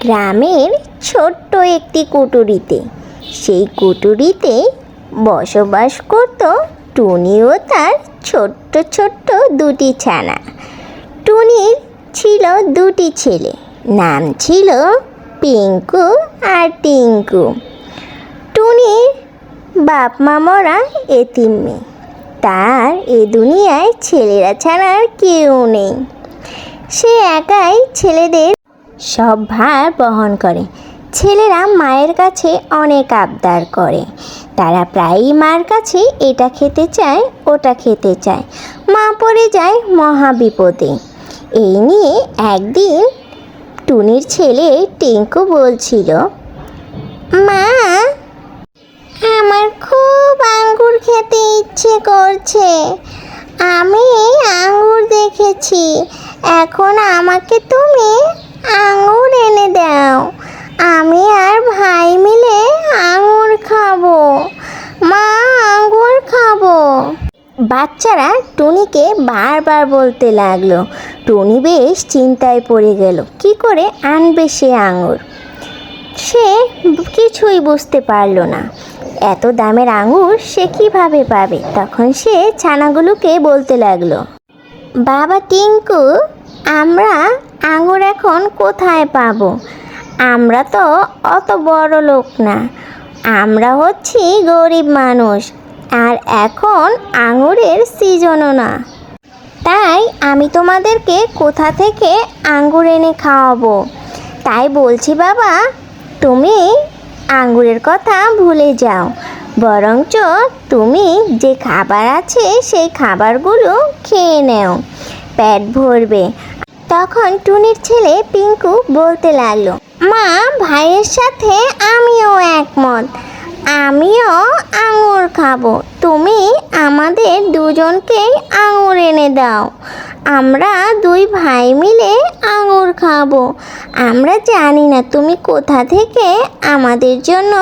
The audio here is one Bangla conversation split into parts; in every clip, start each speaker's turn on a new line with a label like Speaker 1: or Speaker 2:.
Speaker 1: গ্রামের ছোট্ট একটি কুটুরিতে। সেই কুটুরিতে বসবাস করত টুনি ও তার ছোট্ট ছোট্ট দুটি ছানা। টুনির ছিল দুটি ছেলে, নাম ছিল পিঙ্কু আর টিঙ্কু। টুনির বাপ মা মরা এতিম মেয়ে। তার এ দুনিয়ায় ছেলেরা ছাড়া আর কেউ নেই। সে একাই ছেলেদের সব ভার বহন করে। ছেলেরা মায়ের কাছে অনেক আবদার করে। তারা প্রায়ই মার কাছে এটা খেতে চায়, ওটা খেতে চায়। মা পড়ে যায় মহা বিপদে এই নিয়ে একদিন টুনির ছেলে টিঙ্কু বলছিল, মা, আমার খুব আঙ্গুর খেতে ইচ্ছে করছে। আমি আঙ্গুর দেখেছি। এখন আমাকে তুমি আঙ্গুর এনে দাও। আমি আর ভাই মিলে আঙুর খাব। মা, আঙুর খাব। বাচ্চারা টুনিকে বারবার বলতে লাগল। টুনি বেশ চিন্তায় পড়ে গেল। কি করে আনবে সে আঙুর? সে কিছুই বুঝতে পারল না। এত দামের আঙুর সে কীভাবে পাবে? তখন সে ছানাগুলোকে বলতে লাগল, বাবা টিঙ্কু, আমরা আঙুর এখন কোথায় পাবো? আমরা তো অত বড় লোক না। আমরা হচ্ছি গরিব মানুষ, আর এখন আঙুরের সিজনও না। তাই আমি তোমাদেরকে কোথা থেকে আঙ্গুর এনে খাওয়াবো? তাই বলছি বাবা, তুমি আঙ্গুরের কথা ভুলে যাও। বরঞ্চ তুমি যে খাবার আছে সেই খাবারগুলো খেয়ে নেও। পেট ভরবে। তখন টুনির ছেলে পিঙ্কু বলতে লাগল, মা, ভাইয়ের সাথে আমিও একমত। আমিও আঙুর খাব। তুমি আমাদের দুজনকেই আঙুর এনে দাও। আমরা দুই ভাই মিলে আঙুর খাব। আমরা জানি না তুমি কোথা থেকে আমাদের জন্য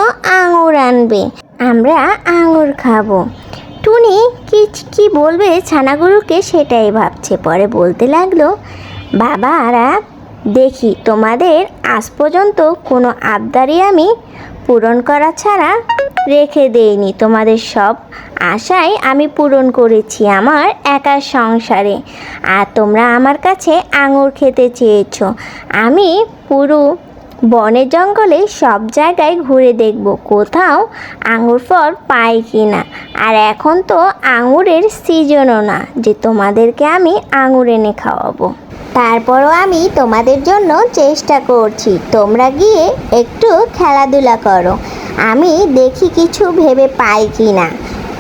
Speaker 1: আঙুর আনবে। আমরা আঙুর খাব। টুনি কি কি বলবে ছানাগুলোকে সেটাই ভাবছে। পরে বলতে লাগল বাবারা দেখি তোমাদের আজ পর্যন্ত কোনো আবদারই আমি পূরণ করা ছাড়া রেখে দেইনি। তোমাদের সব আশাই আমি পূরণ করেছি আমার একার সংসারে। আর তোমরা আমার কাছে আঙুর খেতে চেয়েছো। আমি পুরো বনে জঙ্গলে সব জায়গায় ঘুরে দেখব, কোথাও আঙুর ফল পাই কি না আর এখন তো আঙুরের সিজনও না, যে তোমাদেরকে আমি আঙুর এনে খাওয়াবো। তারপরও আমি তোমাদের জন্য চেষ্টা করছি। তোমরা গিয়ে একটু খেলাধুলা করো। আমি দেখি কিছু ভেবে পাই কি না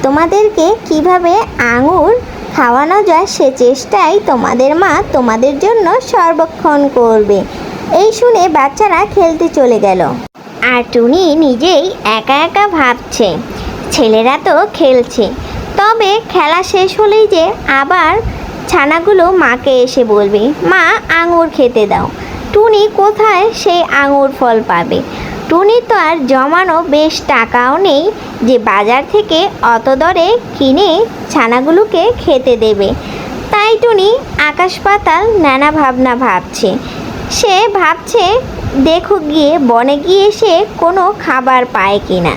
Speaker 1: তোমাদেরকে কীভাবে আঙুর খাওয়ানো যায় সে চেষ্টাই তোমাদের মা তোমাদের জন্য সর্বক্ষণ করবে। এই শুনে বাচ্চারা খেলতে চলে গেল। আর টুনি নিজেই একা একা ভাবছে, ছেলেরা তো খেলছে। তবে খেলা শেষ হলেই যে আবার ছানাগুলো মাকে এসে বলবে, মা, আঙুর খেতে দাও। টুনি কোথায় সেই আঙুর ফল পাবে? টুনি তো আর জমানো বেশ টাকাও নেই, যে বাজার থেকে অত দরে কিনে ছানাগুলোকে খেতে দেবে। তাই টুনি আকাশ পাতাল নানা ভাবনা ভাবছে। সে ভাবছে দেখুক গিয়ে বনে গিয়ে সে কোনো খাবার পায় কিনা।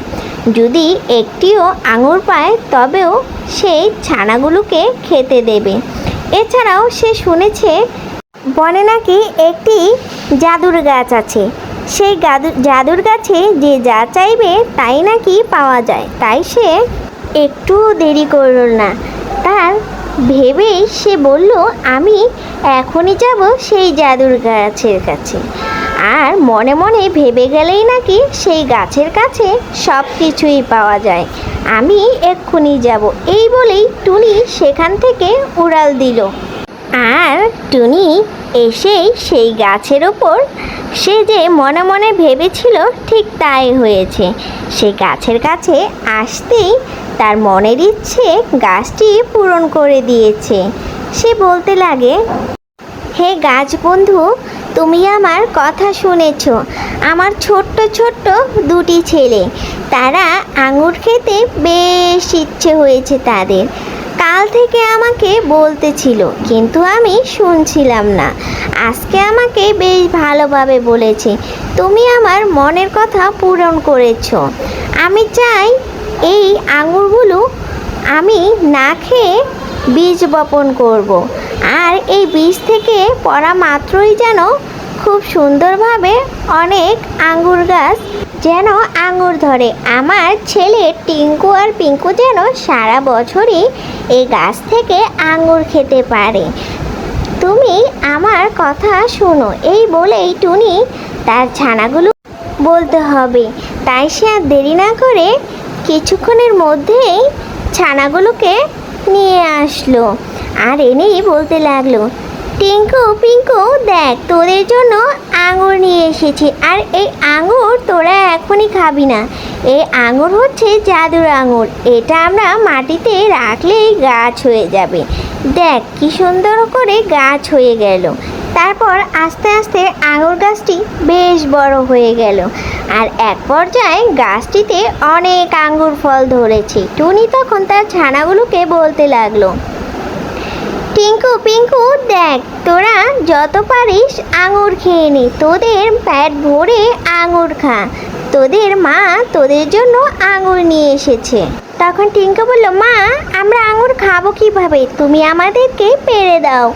Speaker 1: যদি একটিও আঙুর পায়, তবেও সেই ছানাগুলোকে খেতে দেবে। এছাড়াও সে শুনেছে বনে নাকি একটি জাদুর গাছ আছে। সেই জাদুর গাছে যে যা চাইবে তাই নাকি পাওয়া যায়। তাই সে একটু দেরি করল না। তার ভেবেই সে বলল, আমি এখনই যাব সেই জাদুর গাছের কাছে। আর মনে মনে ভেবে গেলেই নাকি সেই গাছের কাছে সব কিছুই পাওয়া যায়। আমি এক্ষুনি যাব। এই বলেই টুনি সেখান থেকে উড়াল দিল। আর টুনি এসেই সেই গাছের ওপর সে যে মনে মনে ভেবেছিল ঠিক তাই হয়েছে। সে গাছের কাছে আসতেই তার মনের ইচ্ছে গাছটি পূরণ করে দিয়েছে। সে বলতে লাগে, হে গাছ বন্ধু তুমি আমার কথা শুনেছ। আমার ছোট্ট ছোট্ট দুটি ছেলে। তারা আঙুর খেতে বেশ ইচ্ছে হয়েছে তাদের। কাল থেকে আমাকে বলতেছিল, কিন্তু আমি শুনছিলাম না। আজকে আমাকে বেশ ভালোভাবে বলেছে, তুমি আমার মনের কথা পূরণ করেছ। আমি চাই এই আঙুরগুলো আমি না খেয়ে বীজ বপন করব। আর এই বীজ থেকে পড়া মাত্রই যেন খুব সুন্দরভাবে অনেক আঙ্গুর গাছ যেন আঙুর ধরে। আমার ছেলে টিঙ্কু আর পিঙ্কু যেন সারা বছরই এই গাছ থেকে আঙ্গুর খেতে পারে। তুমি আমার কথা শোনো, এই বলেই টুনি তার ছানাগুলো বলতে হবে। তাই সে আর দেরি না করে কিছুক্ষণের মধ্যেই ছানাগুলোকে নিয়ে আসলো। আর এনেই বলতে লাগল, টিঙ্কু, পিঙ্কু, দেখ, তোদের জন্য আঙুর নিয়ে এসেছি। আর এই আঙুর তোরা এখনই খাবি না। এই আঙুর হচ্ছে জাদুর আঙুর। এটা আমরা মাটিতে রাখলেই গাছ হয়ে যাবে। দেখ, কি সুন্দর করে গাছ হয়ে গেল। তারপর আস্তে আস্তে আঙুর গাছটি বেশ বড় হয়ে গেল। আর এক পর্যায়ে গাছটিতে অনেক আঙ্গুর ফল ধরেছে। টুনি তখন তার ছানাগুলোকে বলতে লাগল, টিঙ্কু, পিঙ্কু, দেখ, তোরা যত পারিস আঙুর খেয়ে নে। তোদের প্যাট ভরে আঙুর খা। তোদের মা তোদের জন্য আঙুর নিয়ে এসেছে। তখন টিঙ্কু বলল, মা, আমরা আঙুর খাব কীভাবে? তুমি আমাদেরকে পেরে দাও।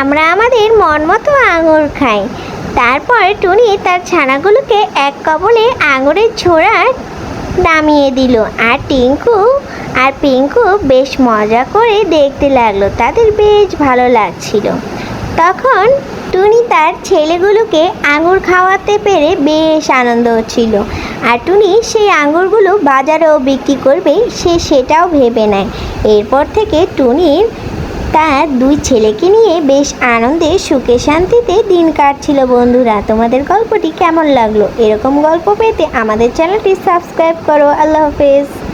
Speaker 1: আমরা আমাদের মন মতো আঙুর খাই। তারপর টুনি তার ছানাগুলোকে এক কবলে আঙুরের ছোড়া নামিয়ে দিল। আর টিঙ্কু আর পিঙ্কু বেশ মজা করে দেখতে লাগল। তাদের বেশ ভালো লাগছিল। তখন টুনি তার ছেলেগুলোকে আঙুর খাওয়াতে পেরে বেশ আনন্দ হচ্ছিল। আর টুনি সেই আঙুরগুলো বাজারেও বিক্রি করবে, সে সেটাও ভেবে নেয়। এরপর থেকে টুনির তার দুই ছেলেকে নিয়ে বেশ আনন্দে, সুখে, শান্তিতে দিন কাটছিল বন্ধুরা। তোমাদের গল্পটি কেমন লাগল? এরকম গল্প পেতে আমাদের চ্যানেলটি সাবস্ক্রাইব করো। আল্লাহ হাফেজ।